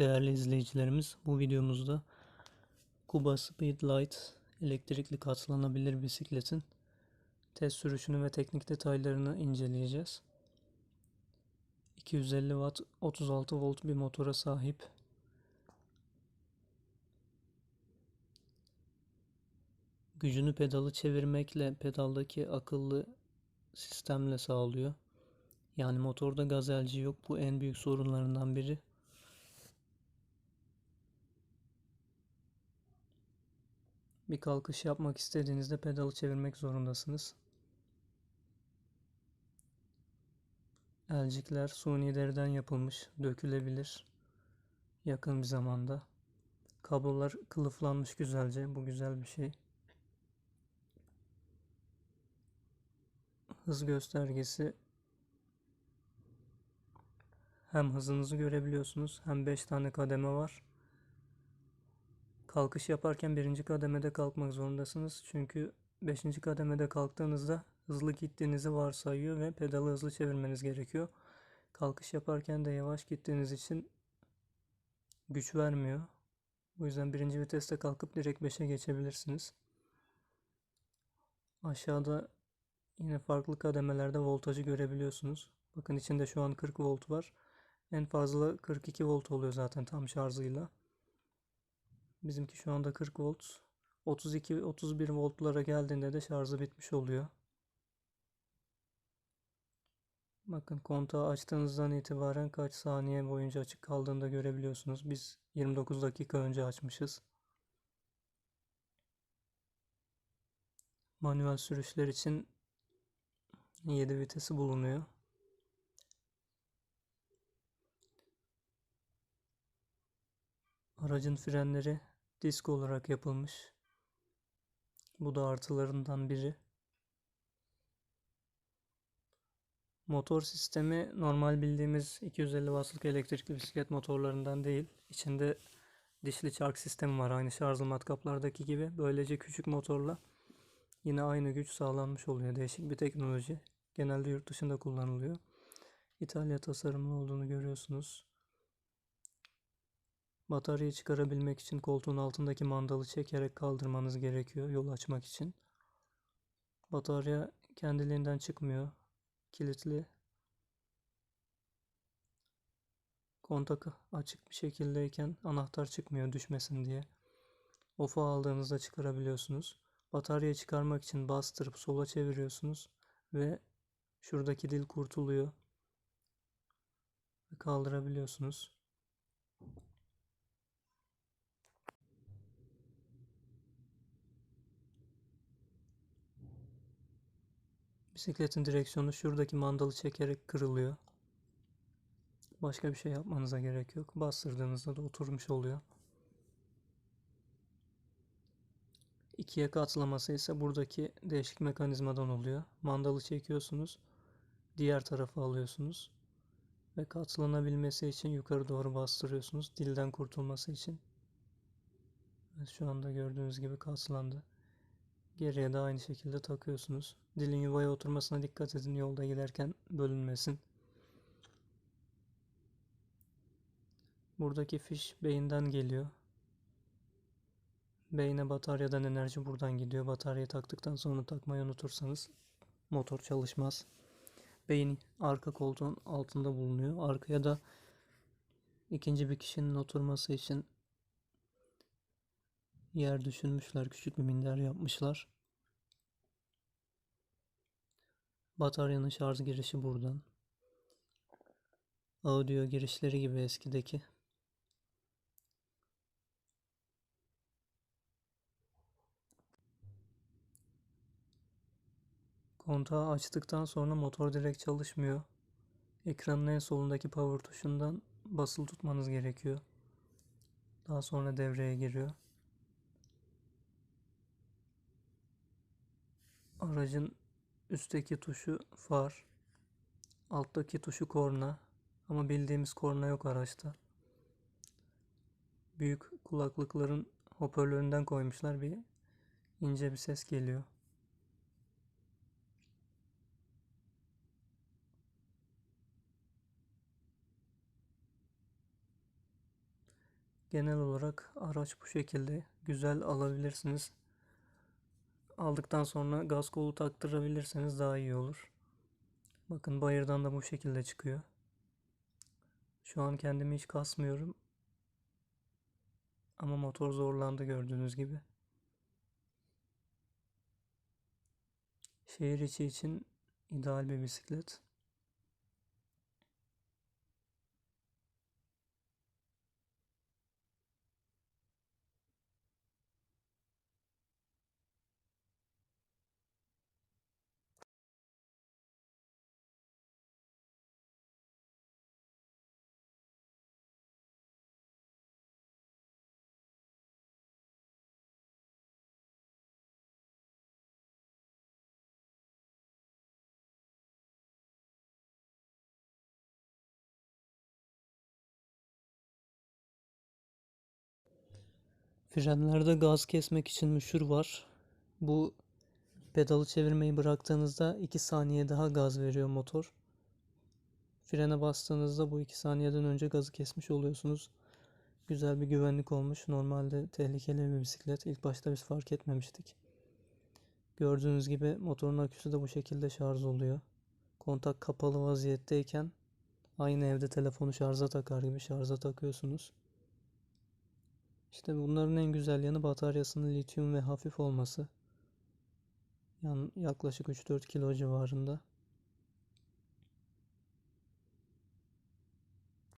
değerli izleyicilerimiz. Bu videomuzda Kuba Speedlight elektrikli katlanabilir bisikletin test sürüşünü ve teknik detaylarını inceleyeceğiz. 250 Watt 36 volt bir motora sahip. Gücünü pedalı çevirmekle pedaldaki akıllı sistemle sağlıyor. Yani motorda gazelci yok. Bu en büyük sorunlarından biri. Bir kalkış yapmak istediğinizde pedalı çevirmek zorundasınız. Elcikler suni deriden yapılmış, dökülebilir yakın bir zamanda. Kablolar kılıflanmış güzelce. Bu güzel bir şey. Hız göstergesi hem hızınızı görebiliyorsunuz hem 5 tane kademe var. Kalkış yaparken birinci kademede kalkmak zorundasınız. Çünkü beşinci kademede kalktığınızda hızlı gittiğinizi varsayıyor ve pedalı hızlı çevirmeniz gerekiyor. Kalkış yaparken de yavaş gittiğiniz için güç vermiyor. Bu yüzden birinci viteste kalkıp direkt 5'e geçebilirsiniz. Aşağıda yine farklı kademelerde voltajı görebiliyorsunuz. Bakın içinde şu an 40 volt var. En fazla 42 volt oluyor zaten tam şarjıyla. Bizimki şu anda 40 volt. 32-31 voltlara geldiğinde de şarjı bitmiş oluyor. Bakın kontağı açtığınızdan itibaren kaç saniye boyunca açık kaldığını da görebiliyorsunuz. Biz 29 dakika önce açmışız. Manuel sürüşler için 7 vitesi bulunuyor. Aracın frenleri disk olarak yapılmış. Bu da artılarından biri. Motor sistemi normal bildiğimiz 250 wattlık elektrikli bisiklet motorlarından değil. İçinde dişli çark sistemi var aynı şarjlı matkaplardaki gibi. Böylece küçük motorla yine aynı güç sağlanmış oluyor. Değişik bir teknoloji. Genelde yurt dışında kullanılıyor. İtalya tasarımlı olduğunu görüyorsunuz. Bataryayı çıkarabilmek için koltuğun altındaki mandalı çekerek kaldırmanız gerekiyor yol açmak için. Batarya kendiliğinden çıkmıyor. Kilitli. Kontak açık bir şekildeyken anahtar çıkmıyor düşmesin diye. Off'a aldığınızda çıkarabiliyorsunuz. Bataryayı çıkarmak için bastırıp sola çeviriyorsunuz ve şuradaki dil kurtuluyor. Kaldırabiliyorsunuz. Bisikletin direksiyonu şuradaki mandalı çekerek kırılıyor. Başka bir şey yapmanıza gerek yok. Bastırdığınızda da oturmuş oluyor. İkiye katlaması ise buradaki değişik mekanizmadan oluyor. Mandalı çekiyorsunuz. Diğer tarafa alıyorsunuz. Ve katlanabilmesi için yukarı doğru bastırıyorsunuz. Dilden kurtulması için. şu anda gördüğünüz gibi katlandı. Geriye de aynı şekilde takıyorsunuz. Dilin yuvaya oturmasına dikkat edin yolda giderken bölünmesin. Buradaki fiş beyinden geliyor. Beyine bataryadan enerji buradan gidiyor. Bataryayı taktıktan sonra takmayı unutursanız motor çalışmaz. Beyin arka koltuğun altında bulunuyor. Arkaya da ikinci bir kişinin oturması için yer düşünmüşler. Küçük bir minder yapmışlar. Bataryanın şarj girişi buradan. Audio girişleri gibi eskideki. Kontağı açtıktan sonra motor direkt çalışmıyor. Ekranın en solundaki power tuşundan basılı tutmanız gerekiyor. Daha sonra devreye giriyor. Aracın üstteki tuşu far, alttaki tuşu korna ama bildiğimiz korna yok araçta. Büyük kulaklıkların hoparlöründen koymuşlar bir ince bir ses geliyor. Genel olarak araç bu şekilde güzel alabilirsiniz. Aldıktan sonra gaz kolu taktırabilirseniz daha iyi olur. Bakın bayırdan da bu şekilde çıkıyor. Şu an kendimi hiç kasmıyorum. Ama motor zorlandı gördüğünüz gibi. Şehir içi için ideal bir bisiklet. Frenlerde gaz kesmek için müşür var. Bu pedalı çevirmeyi bıraktığınızda 2 saniye daha gaz veriyor motor. Frene bastığınızda bu 2 saniyeden önce gazı kesmiş oluyorsunuz. Güzel bir güvenlik olmuş. Normalde tehlikeli bir bisiklet. İlk başta biz fark etmemiştik. Gördüğünüz gibi motorun aküsü de bu şekilde şarj oluyor. Kontak kapalı vaziyetteyken aynı evde telefonu şarja takar gibi şarja takıyorsunuz. İşte bunların en güzel yanı bataryasının lityum ve hafif olması. Yani yaklaşık 3-4 kilo civarında.